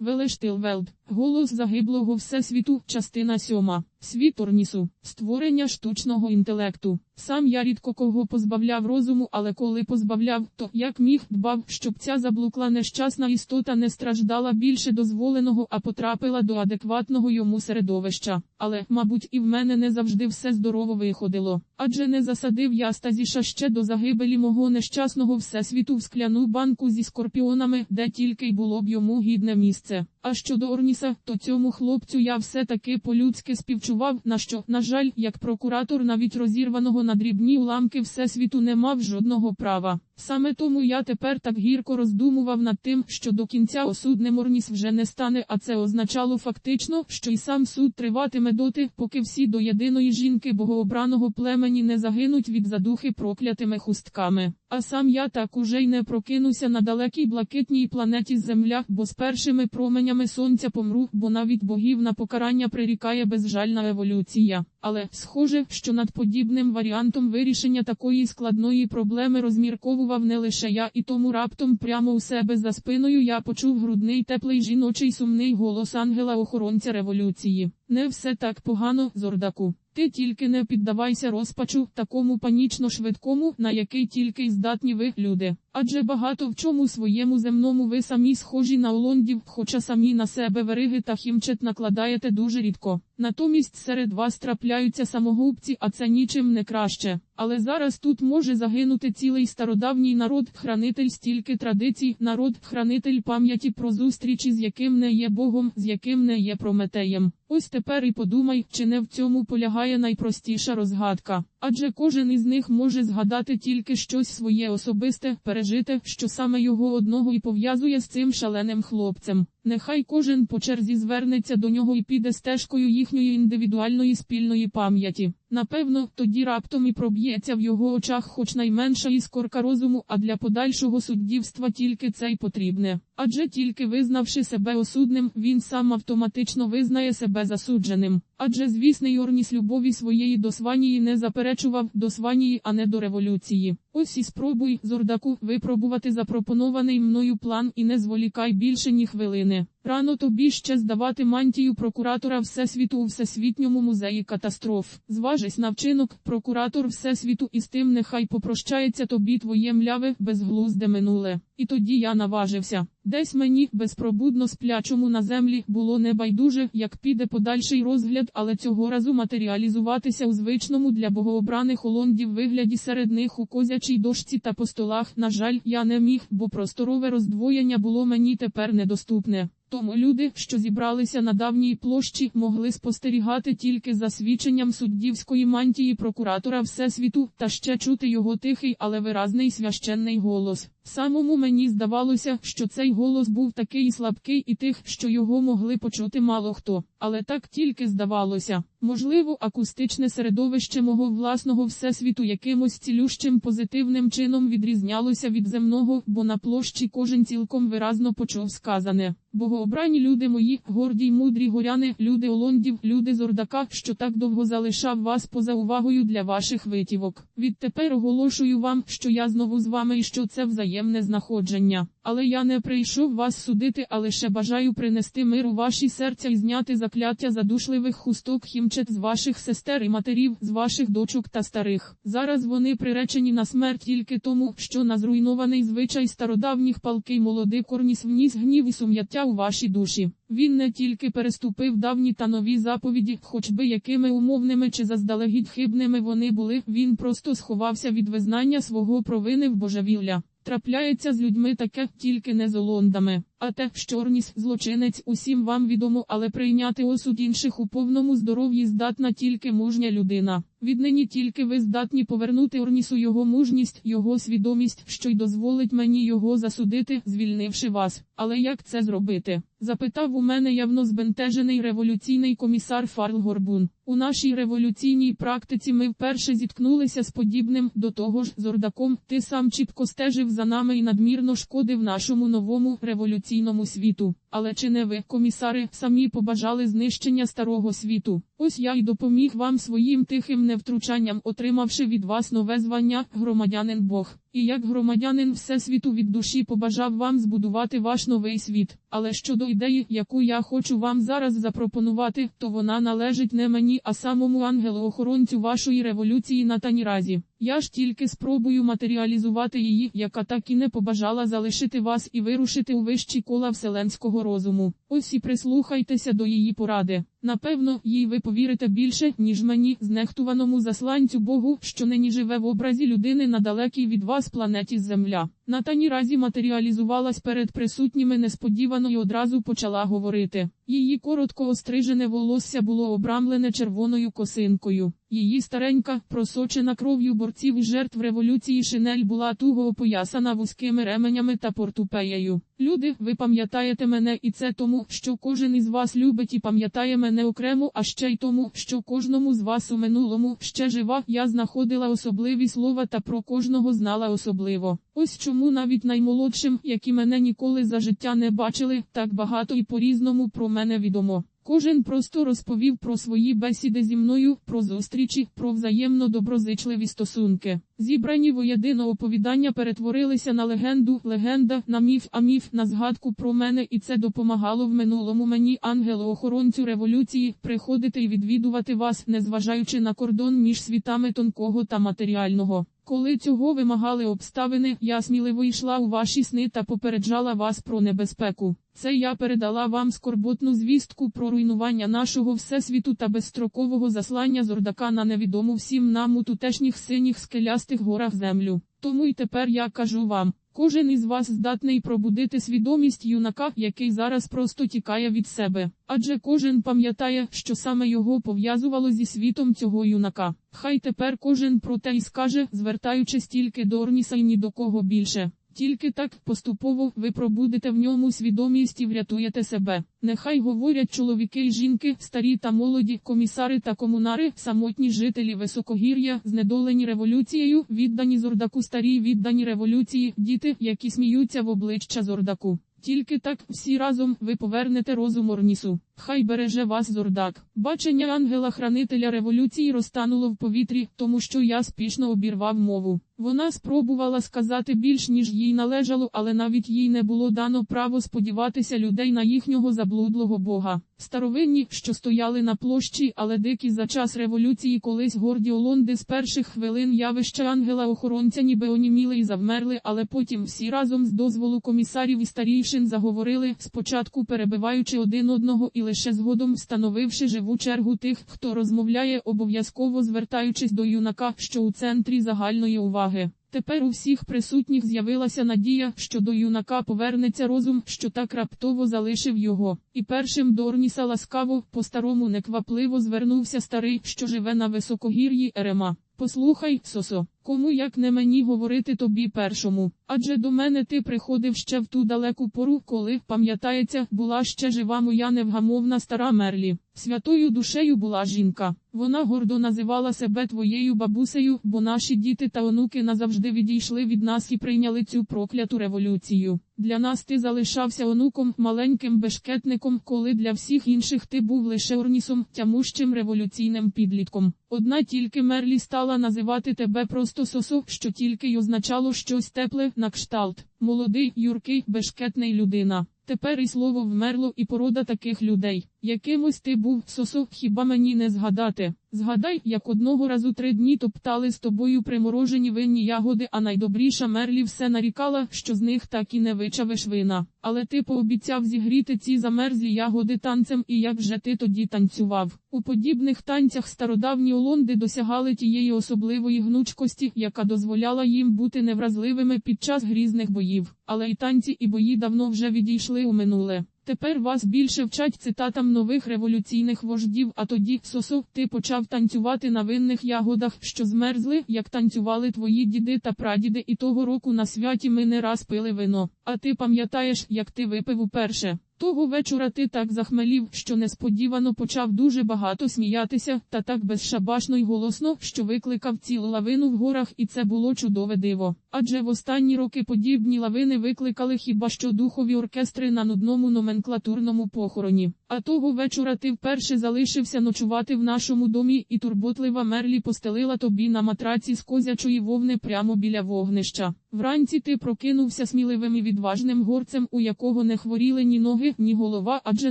Велештилвелд. Голос загиблого Всесвіту, частина сьома. Світ Орнісу. Створення штучного інтелекту. Сам я рідко кого позбавляв розуму, але коли позбавляв, то як міг дбав, щоб ця заблукла нещасна істота не страждала більше дозволеного, а потрапила до адекватного йому середовища. Але, мабуть, і в мене не завжди все здорово виходило. Адже не засадив я стазіша ще до загибелі мого нещасного всесвіту в скляну банку зі скорпіонами, де тільки й було б йому гідне місце. А щодо Орніса, то цьому хлопцю я все-таки по-людськи співчував, на що, на жаль, як прокуратор навіть розірваного на дрібні уламки всесвіту не мав жодного права. Саме тому я тепер так гірко роздумував над тим, що до кінця осудним Орніс вже не стане, а це означало фактично, що й сам суд триватиме доти, поки всі до єдиної жінки богообраного племені не загинуть від задухи проклятими хустками. А сам я так уже й не прокинуся на далекій блакитній планеті Земля, бо з першими променями сонця помру, бо навіть богів на покарання прирікає безжальна еволюція. Але схоже, що над подібним варіантом вирішення такої складної проблеми розмірковував не лише я, і тому раптом прямо у себе за спиною я почув грудний теплий жіночий сумний голос ангела-охоронця революції. Не все так погано, зордаку. Ти тільки не піддавайся розпачу, такому панічно швидкому, на який тільки й здатні ви, люди. Адже багато в чому своєму земному ви самі схожі на олондів, хоча самі на себе вериги та хімчет накладаєте дуже рідко. Натомість серед вас трапляються самогубці, а це нічим не краще. Але зараз тут може загинути цілий стародавній народ, хранитель стільки традицій, народ, хранитель пам'яті про зустрічі, з яким не є Богом, з яким не є Прометеєм. Ось тепер і подумай, чи не в цьому полягає найпростіша розгадка. Адже кожен із них може згадати тільки щось своє особисте, пережите, що саме його одного і пов'язує з цим шаленим хлопцем. Нехай кожен по черзі звернеться до нього і піде стежкою їхньої індивідуальної спільної пам'яті. Напевно, тоді раптом і проб'ється в його очах хоч найменша іскорка розуму, а для подальшого суддівства тільки це й потрібне. Адже тільки визнавши себе осудним, він сам автоматично визнає себе засудженим. Адже звісний Орніс любові своєї до Сванії не заперечував до Сванії, а не до революції. Ось і спробуй, Зордаку, випробувати запропонований мною план і не зволікай більше ні хвилини. Рано тобі ще здавати мантію прокуратора Всесвіту у Всесвітньому музеї катастроф. Зважись на вчинок, прокуратор Всесвіту, і з тим нехай попрощається тобі твоє мляве, безглузде минуле. І тоді я наважився. Десь мені, безпробудно сплячому на землі, було небайдуже, як піде подальший розгляд, але цього разу матеріалізуватися у звичному для богообраних олондів вигляді серед них у козячій дошці та по столах, на жаль, я не міг, бо просторове роздвоєння було мені тепер недоступне. Тому люди, що зібралися на давній площі, могли спостерігати тільки за свідченням суддівської мантії прокуратора Всесвіту, та ще чути його тихий, але виразний священний голос. Самому мені здавалося, що цей голос був такий слабкий і тих, що його могли почути мало хто. Але так тільки здавалося. Можливо, акустичне середовище мого власного всесвіту якимось цілющим позитивним чином відрізнялося від земного, бо на площі кожен цілком виразно почув сказане. Богообрані люди мої, горді й мудрі горяни, люди Олондів, люди Зордака, що так довго залишав вас поза увагою для ваших витівок. Відтепер оголошую вам, що я знову з вами і що це взаємне знаходження. Але я не прийшов вас судити, а лише бажаю принести мир у ваші серця і зняти закляття задушливих хусток хімчет з ваших сестер і матерів, з ваших дочок та старих. Зараз вони приречені на смерть тільки тому, що на зруйнований звичай стародавніх палкий молодий корніс вніс гнів і сум'яття у ваші душі. Він не тільки переступив давні та нові заповіді, хоч би якими умовними чи заздалегідь хибними вони були, він просто сховався від визнання свого провини в божевілля. Трапляється з людьми таке тільки не з олондами. А те, що Орніс злочинець, усім вам відомо, але прийняти осуд інших у повному здоров'ї здатна тільки мужня людина. Віднині тільки ви здатні повернути Орнісу його мужність, його свідомість, що й дозволить мені його засудити, звільнивши вас. Але як це зробити? Запитав у мене явно збентежений революційний комісар Фарл Горбун. У нашій революційній практиці ми вперше зіткнулися з подібним до того ж зордаком. Ти сам чітко стежив за нами і надмірно шкодив нашому новому революційному світу. Але чи не ви, комісари, самі побажали знищення старого світу? Ось я й допоміг вам своїм тихим невтручанням, отримавши від вас нове звання громадянин Бог. І як громадянин Всесвіту від душі побажав вам збудувати ваш новий світ. Але щодо ідеї, яку я хочу вам зараз запропонувати, то вона належить не мені, а самому ангелу-охоронцю вашої революції на Таніразі. Я ж тільки спробую матеріалізувати її, яка так і не побажала залишити вас і вирушити у вищі кола вселенського розуму. Ось і прислухайтеся до її поради. Напевно, їй ви повірите більше, ніж мені, знехтуваному засланцю Богу, що нині живе в образі людини на далекій від вас планеті Земля. На Таніразі матеріалізувалась перед присутніми несподівано і одразу почала говорити. Її коротко острижене волосся було обрамлене червоною косинкою. Її старенька, просочена кров'ю борців і жертв революції шинель була туго опоясана вузькими ременями та портупеєю. Люди, ви пам'ятаєте мене, і це тому, що кожен із вас любить і пам'ятає мене окремо, а ще й тому, що кожному з вас у минулому ще жива. Я знаходила особливі слова та про кожного знала особливо. Ось чому навіть наймолодшим, які мене ніколи за життя не бачили, так багато і по-різному про мене відомо. Кожен просто розповів про свої бесіди зі мною, про зустрічі, про взаємно доброзичливі стосунки. Зібрані воєдино оповідання перетворилися на легенду, легенда, на міф, а міф на згадку про мене, і це допомагало в минулому мені, ангелу-охоронцю революції, приходити і відвідувати вас, незважаючи на кордон між світами тонкого та матеріального. Коли цього вимагали обставини, я сміливо йшла у ваші сни та попереджала вас про небезпеку. Це я передала вам скорботну звістку про руйнування нашого всесвіту та безстрокового заслання зордака на невідому всім нам у тутешніх синіх скелястих горах землю. Тому й тепер я кажу вам. Кожен із вас здатний пробудити свідомість юнака, який зараз просто тікає від себе. Адже кожен пам'ятає, що саме його пов'язувало зі світом цього юнака. Хай тепер кожен про те й скаже, звертаючись тільки до Орніса і ні до кого більше. Тільки так поступово ви пробудете в ньому свідомість і врятуєте себе. Нехай говорять чоловіки й жінки, старі та молоді, комісари та комунари, самотні жителі високогір'я, знедолені революцією, віддані зордаку старі, віддані революції, діти, які сміються в обличчя зордаку. Тільки так всі разом ви повернете розум Орнісу. Хай береже вас зордак. Бачення ангела-хранителя революції розтануло в повітрі, тому що я спішно обірвав мову. Вона спробувала сказати більш, ніж їй належало, але навіть їй не було дано право сподіватися людей на їхнього заблудлого Бога. Старовинні, що стояли на площі, але дикі за час революції колись горді Олонди з перших хвилин явища ангела-охоронця ніби оніміли і завмерли, але потім всі разом з дозволу комісарів і старійшин заговорили, спочатку перебиваючи один одного і лише згодом встановивши живу чергу тих, хто розмовляє, обов'язково звертаючись до юнака, що у центрі загальної уваги. Тепер у всіх присутніх з'явилася надія, що до юнака повернеться розум, що так раптово залишив його. І першим до Орніса ласкаво, по-старому неквапливо звернувся старий, що живе на високогір'ї Ерема. Послухай, Сосо, кому як не мені говорити тобі першому, адже до мене ти приходив ще в ту далеку пору, коли, пам'ятається, була ще жива моя невгамовна стара Мерлі. Святою душею була жінка. Вона гордо називала себе твоєю бабусею, бо наші діти та онуки назавжди відійшли від нас і прийняли цю прокляту революцію. Для нас ти залишався онуком, маленьким бешкетником, коли для всіх інших ти був лише орнісом, тямущим революційним підлітком. Одна тільки Мерлі стала називати тебе просто сосо, що тільки й означало щось тепле, на кшталт. Молодий, юркий, бешкетний людина. Тепер і слово вмерло, і порода таких людей. Якимось ти був, сосо, хіба мені не згадати? Згадай, як одного разу три дні топтали з тобою приморожені винні ягоди, а найдобріша Мерлі все нарікала, що з них так і не вичавиш вина. Але ти пообіцяв зігріти ці замерзлі ягоди танцем, і як же ти тоді танцював? У подібних танцях стародавні олонди досягали тієї особливої гнучкості, яка дозволяла їм бути невразливими під час грізних боїв. Але й танці і бої давно вже відійшли у минуле. Тепер вас більше вчать цитатам нових революційних вождів, а тоді, сосо, ти почав танцювати на винних ягодах, що змерзли, як танцювали твої діди та прадіди, і того року на святі ми не раз пили вино. А ти пам'ятаєш, як ти випив уперше? Того вечора ти так захмелів, що несподівано почав дуже багато сміятися, та так безшабашно й голосно, що викликав цілу лавину в горах, і це було чудове диво. Адже в останні роки подібні лавини викликали хіба що духові оркестри на нудному номенклатурному похороні. А того вечора ти вперше залишився ночувати в нашому домі, і турботлива Мерлі постелила тобі на матраці з козячої вовни прямо біля вогнища. Вранці ти прокинувся сміливим і відважним горцем, у якого не хворіли ні ноги, ні голова, адже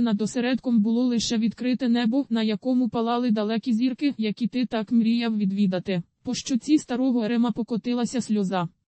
над осередком було лише відкрите небо, на якому палали далекі зірки, які ти так мріяв відвідати. По щоці старого Ерема покотилася сльоза.